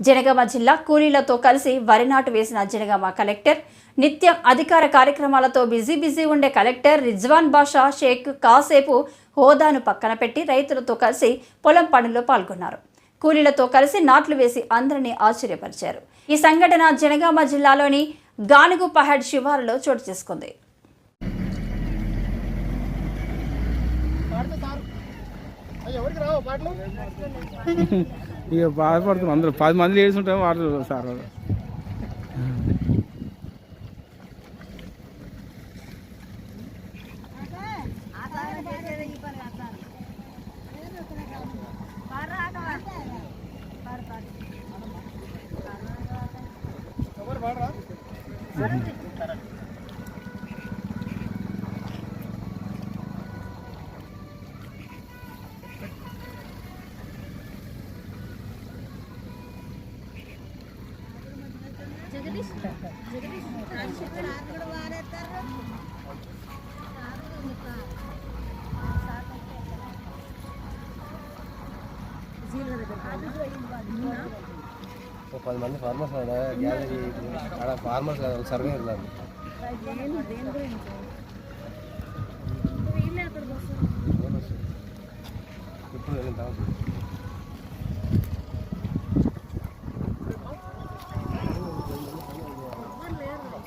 జనగామ జిల్లా కూలీలతో కలిసి వరి నాటు వేసిన జనగామ కలెక్టర్ నిత్యం అధికార కార్యక్రమాలతో బిజీ బిజీ ఉండే కలెక్టర్ రిజ్వాన్ బాషా షేక్ కాసేపు హోదాను పక్కన పెట్టి రైతులతో కలిసి పొలం పనుల్లో పాల్గొన్నారు. కూలీలతో కలిసి నాట్లు వేసి అందరినీ ఆశ్చర్యపరిచారు. ఈ సంఘటన జనగామ జిల్లాలోని గానుగు పహాడ్ శివారులో చోటు చేసుకుంది. ఎవరికి రావు పాటలు? ఇక బాధపడుతున్నాం అందరూ పది మంది లేడీస్ ఉంటాం వాళ్ళు సార్ Mm-hmm. ఒక పది మంది ఫార్మర్స్ గ్యాలరీ ఆడ ఫార్మర్స్ కదా సర్వే వెళ్ళారు ఇప్పుడు వెళ్ళిన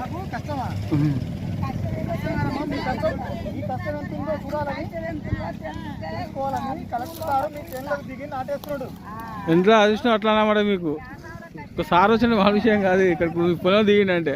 నాకు కష్టమా? కష్టం కాదమ్మా, మీ కష్టం. మీ కష్టం ఎంత ఉందో చూడాలని తెలుసుకోవాలని కలెక్టర్ సార్ మీ చేనులకు దిగి నాటేస్తున్నాడు. ఇంట్లో అదృష్టం అట్లా అన్నమాట మీకు? సార్ వచ్చిన విషయం కాదు. ఇక్కడ పొలం దిగిండంటే